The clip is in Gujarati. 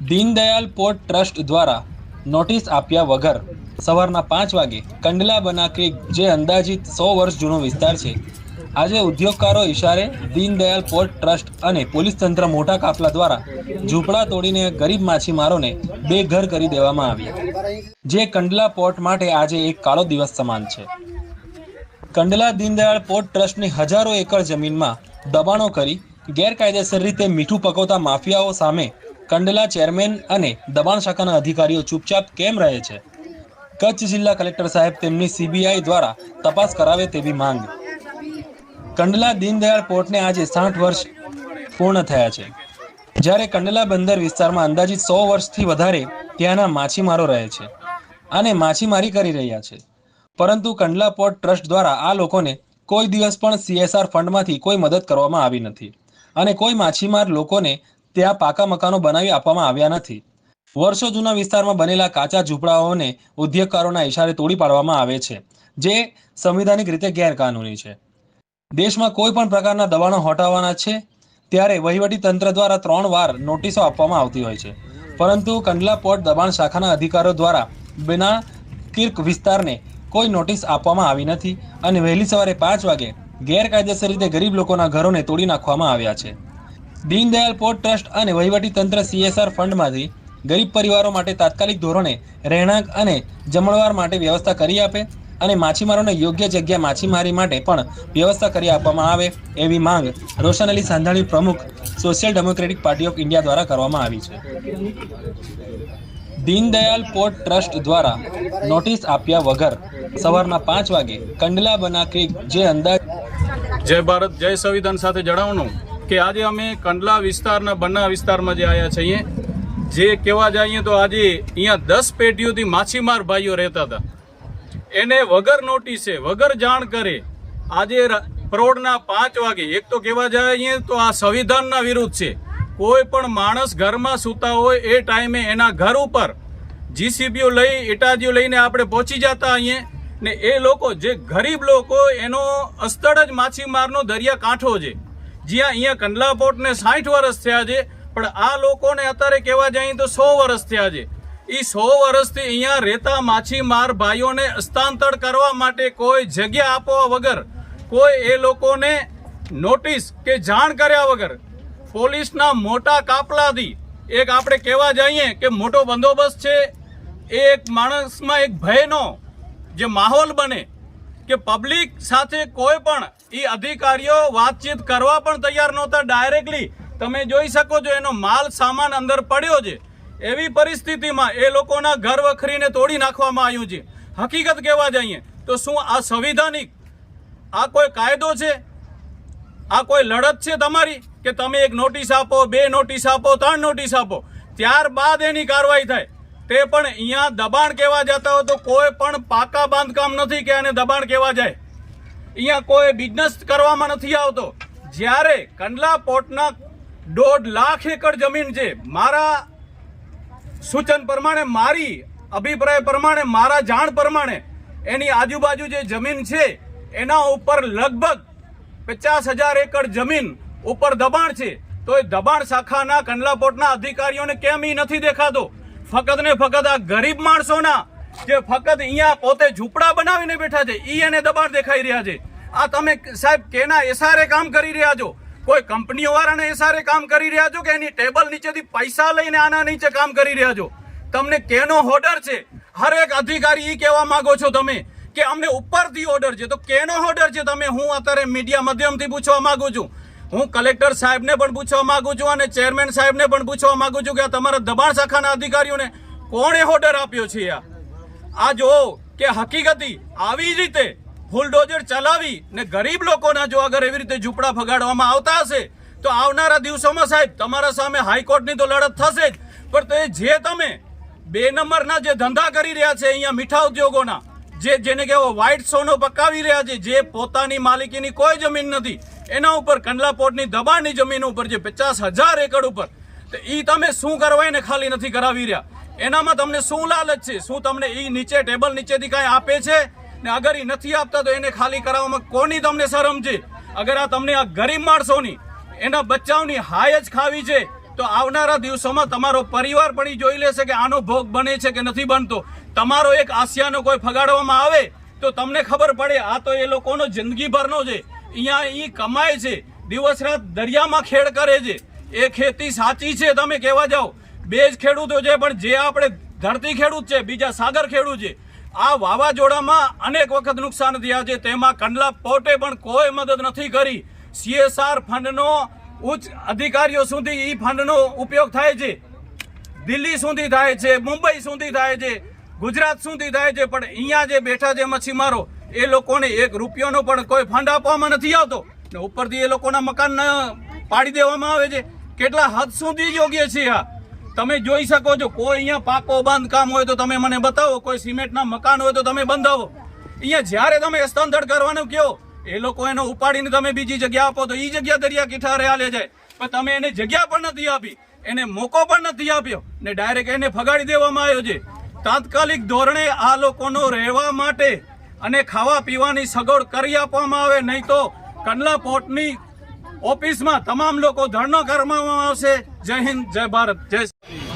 દીનદયાલ પોર્ટ ટ્રસ્ટ દ્વારા નોટિસ આપ્યા વગર સવારના પાંચ વાગે કંડલા બના ક્રીક જે અંદાજિત સો વર્ષ જૂનો વિસ્તાર છે, આજે ઉદ્યોગકારો ઇશારે દીનદયાલ પોર્ટ ટ્રસ્ટ અને પોલીસ તંત્ર મોટા કાફલા દ્વારા ઝૂંપડા તોડીને ગરીબ માછીમારોને બેઘર કરી દેવામાં આવ્યા. જે કંડલા પોર્ટ માટે આજે એક કાળો દિવસ સમાન છે. કંડલા દીનદયાળ પોર્ટ ટ્રસ્ટની હજારો એકર જમીનમાં દબાણો કરી ગેરકાયદેસર રીતે મીઠું પકવતા માફિયાઓ સામે કંડલા ચેરમેન અને દબાણ શાખાના અધિકારીઓ ચૂપચાપ કેમ રહે છે? કચ્છ જિલ્લા કલેક્ટર સાહેબ તેમની સીબીઆઈ દ્વારા તપાસ કરાવે તેવી માંગ. કંડલા દીનદયાળ પોર્ટને આજે સાઠ વર્ષ પૂર્ણ થયા છે. જ્યારે કંડલા બંદર વિસ્તારમાં અંદાજિત સો વર્ષથી વધારે ત્યાંના માછીમારો રહે છે અને માછીમારી કરી રહ્યા છે. પરંતુ કંડલા પોર્ટ ટ્રસ્ટ દ્વારા આ લોકોને કોઈ દિવસ પણ સીએસઆર ફંડમાંથી કોઈ મદદ કરવામાં આવી નથી અને કોઈ માછીમાર લોકોને ત્યાં પાકા મકાનો બનાવી આપવામાં આવ્યા નથી. વર્ષો જૂના વિસ્તારમાં બનેલા કાચા ઝૂંપડાઓને ઉદ્યોગકારોના ઇશારે તોડી પાડવામાં આવે છે, જે સંવિધાનિક રીતે ગેરકાનૂની છે. દેશમાં કોઈ પણ પ્રકારના દબાણો હટાવવાના છે, ત્યારે વહીવટી તંત્ર દ્વારા ત્રણ વાર નોટિસો આપવામાં આવતી હોય છે. પરંતુ કંડલા પોર્ટ દબાણ શાખાના અધિકારો દ્વારા બિના કિર્ક વિસ્તારને કોઈ નોટિસ આપવામાં આવી નથી અને વહેલી સવારે પાંચ વાગે ગેરકાયદેસર રીતે ગરીબ લોકોના ઘરોને તોડી નાખવામાં આવ્યા છે. દીનદયાલ પોર્ટ ટ્રસ્ટ અને વહીવટી તંત્ર સીએસઆર ફંડમાંથી ગરીબ પરિવારો માટે તાત્કાલિક ધોરણે રહેણાંક અને જમણવાર માટે વ્યવસ્થા કરી આપે અને માછીમારોને યોગ્ય જગ્યા માછીમારી માટે પણ વ્યવસ્થા કરી આપવામાં આવે એવી માંગ રોશન અલી સાંધાણી પ્રમુખ social democratic party of India દ્વારા કરવામાં આવી છે. દીનદયાલ પોર્ટ ટ્રસ્ટ દ્વારા નોટિસ આપ્યા વગર સવારના પાંચ વાગે કંડલા બના ક્રિક જે અંદાજ જય ભારત, જય સંવિધાન સાથે જણાવવાનું. કે આજે અમે કંડલા વિસ્તારના બન્ના વિસ્તારમાં જે આવ્યા છીએ, જે કહેવા જઈએ તો આજે અહીંયા દસ પેઢીઓથી માછીમાર ભાઈઓ રહેતા હતા. એને વગર નોટિસે, વગર જાણ કરે, આજે પરોઢના પાંચ વાગે, એક તો કહેવા જઈએ તો આ સંવિધાનના વિરુદ્ધ છે. કોઈ પણ માણસ ઘરમાં સૂતા હોય એ ટાઈમે એના ઘર ઉપર જીસીબીઓ લઈ, ઇટાજીઓ લઈને આપણે પહોંચી જતા અહીંયા ને એ લોકો, જે ગરીબ લોકો એનો અસ્તળ જ માછીમારનો દરિયા કાંઠો છે. જ્યાં અહીંયા કંડલા પોર્ટને સાઠ વર્ષ થયા છે, પણ આ લોકોને અત્યારે કહેવા જઈએ તો સો વર્ષ થયા છે. એ સો વર્ષથી અહીંયા રહેતા માછીમાર ભાઈઓને હસ્તાંતર કરવા માટે કોઈ જગ્યા આપવા વગર, કોઈ એ લોકોને નોટિસ કે જાણ કર્યા વગર, પોલીસના મોટા કાપલાથી એક આપણે કહેવા જઈએ કે મોટો બંદોબસ્ત છે. એ એક માણસમાં એક ભયનો જે માહોલ બને કે પબ્લિક સાથે કોઈ પણ એ અધિકારીઓ વાતચીત કરવા પણ તૈયાર નહોતા ડાયરેક્ટલી. તમે જોઈ શકો છો એનો માલ સામાન અંદર પડ્યો છે. એવી પરિસ્થિતિમાં એ લોકોના ઘર વખરીને તોડી નાખવામાં આવ્યું છે. હકીકત કહેવા જઈએ તો શું આ સંવિધાનિક આ કોઈ કાયદો છે? આ કોઈ લડત છે તમારી? કે તમે એક નોટિસ આપો, બે નોટિસ આપો, ત્રણ નોટિસ આપો? ત્યારબાદ એની કાર્યવાહી થાય. તે પણ અહીંયા દબાણ કહેવા જતા હોય તો કોઈ પણ પાકા બાંધકામ નથી કે આને દબાણ કહેવા જાય. અહીંયા કોઈ બિઝનેસ કરવામાં નથી આવતો. જ્યારે કંડલા પોર્ટના દોઢ લાખ એકર જમીન છે, મારા સૂચન પ્રમાણે, મારી અભિપ્રાય પ્રમાણે, મારા જાણ પ્રમાણે, એની આજુબાજુ જે જમીન છે, એના ઉપર લગભગ પચાસ હજાર એકર જમીન ઉપર દબાણ છે. તો એ દબાણ શાખાના કંડલા પોર્ટના અધિકારીઓને કેમ એ નથી દેખાતો? ફક્ત ને ફક્ત આ ગરીબ માણસોના જે ફક્ત અહીંયા પોતે ઝૂંપડા બનાવીને બેઠા છે, ઈ એને દબાણ દેખાઈ રહ્યા છે. આ તમે સાહેબ, કેના એસારે કામ કરી રહ્યા છો? કોઈ કંપનીઓ વાળાને એસારે કામ કરી રહ્યા છો કે એની ટેબલ નીચેથી પૈસા લઈને આના નીચે કામ કરી રહ્યા છો? તમને કેનો ઓર્ડર છે? હરેક અધિકારી ઈ કહેવા માંગો છો તમે કે અમને ઉપરથી ઓર્ડર છે. તો કેનો ઓર્ડર છે તમે? હું અત્યારે મીડિયા માધ્યમથી પૂછવા માંગુ છું. હું કલેક્ટર સાહેબને પણ પૂછવા માંગુ છું અને ચેરમેન સાહેબને પણ પૂછવા માંગુ છું કે આ તમારા દબાણ શાખાના અધિકારીઓને કોણે ઓર્ડર આપ્યો છે આ? આ જો કે હકીકતી આવી રીતે બુલડોઝર ચલાવી ને ગરીબ લોકોના જો અગર એવી રીતે ઝૂંપડા ફગાડવામાં આવતા હશે, તો આવનારા દિવસોમાં સાહેબ તમારા સામે હાઈકોર્ટની તો લડત થશે જ. પણ તે જે તમે બે નંબરના જે ધંધા કરી રહ્યા છે અહીંયા મીઠા ઉદ્યોગોના, જે જેને કહેવો વ્હાઇટ સોનો પકાવી રહ્યા છે, જે પોતાની માલિકીની કોઈ જમીન નથી, એના ઉપર કંડલા પોર્ટની દબાણની જમીન ઉપર જે પચાસ હજાર એકડ ઉપર, તો એ તમે શું કરવા એને ખાલી નથી કરાવી રહ્યા? એનામાં તમને શું લાલચ છે? શું તમને એ નીચે ટેબલ નીચેથી કાંઈ આપે છે? ને અગર એ નથી આપતા તો એને ખાલી કરાવવામાં કોની તમને શરમ છે? અગર આ તમને આ ગરીબ માણસોની, એના બચ્ચાઓની હાય જ ખાવી છે, તો આવનારા દિવસોમાં તમારો પરિવાર પણ જોઈ લેશે કે આનો ભોગ બને છે કે નથી બનતો. તમારો એક આસિયાનો કોઈ ફગાડવામાં આવે, તો તમને ખબર પડે, આ તો એ લોકોનો જિંદગીભરનો છે. અહીંયા એ કમાય છે, દિવસ રાત દરિયામાં ખેડ કરે છે. એ ખેતી સાચી છે, તમે કહેવા જાઓ. બે જ ખેડૂતો છે, પણ જે આપણે ધરતી ખેડૂત છે, બીજા સાગર ખેડૂત છે, આ વાવાઝોડામાં અનેક વખત નુકસાન થયા છે. તેમાં કંડલા પોર્ટે પણ કોઈ મદદ નથી કરી. સીએસઆર ફંડનો ઉચ્ચ અધિકારીઓ સુધી ઈ ફંડનો ઉપયોગ થાય છે. દિલ્હી સુધી થાય છે, મુંબઈ સુધી થાય છે, ગુજરાત સુધી થાય છે, પણ અહીંયા જે બેઠા છે મચ્છીમારો એ લોકોને એક રૂપિયાનો પણ કોઈ ફંડ આપવામાં નથી આવતો. ને ઉપરથી એ લોકોના મકાન પાડી દેવામાં આવે છે. કેટલા હદ સુધી યોગ્ય છે આ? તમે જોઈ શકો છો, કોઈ અહીંયા પાકો બાંધકામ હોય તો તમે મને બતાવો, કોઈ સિમેન્ટના મકાન હોય તો તમે બંધાવો. અહીંયા જ્યારે તમે હસ્તાંતર કરવાનું કહો, એ લોકો એને ઉપાડીને તમે બીજી જગ્યા આપો તો એ જગ્યા દરિયા કિનારે હાલે જાય. પણ તમે એને જગ્યા પણ નથી આપી, એને મોકો પણ નથી આપ્યો ને ડાયરેક્ટ એને ફગાડી દેવામાં આવ્યો છે. તાત્કાલિક ધોરણે આ લોકોનો રહેવા માટે અને ખાવા પીવાની સગવડ કરી આપવામાં આવે, નહીં તો કંડલા પોર્ટની ઓફિસમાં તમામ લોકો ધરનો કરવામાં આવશે. જય હિન્દ જય ભારત જય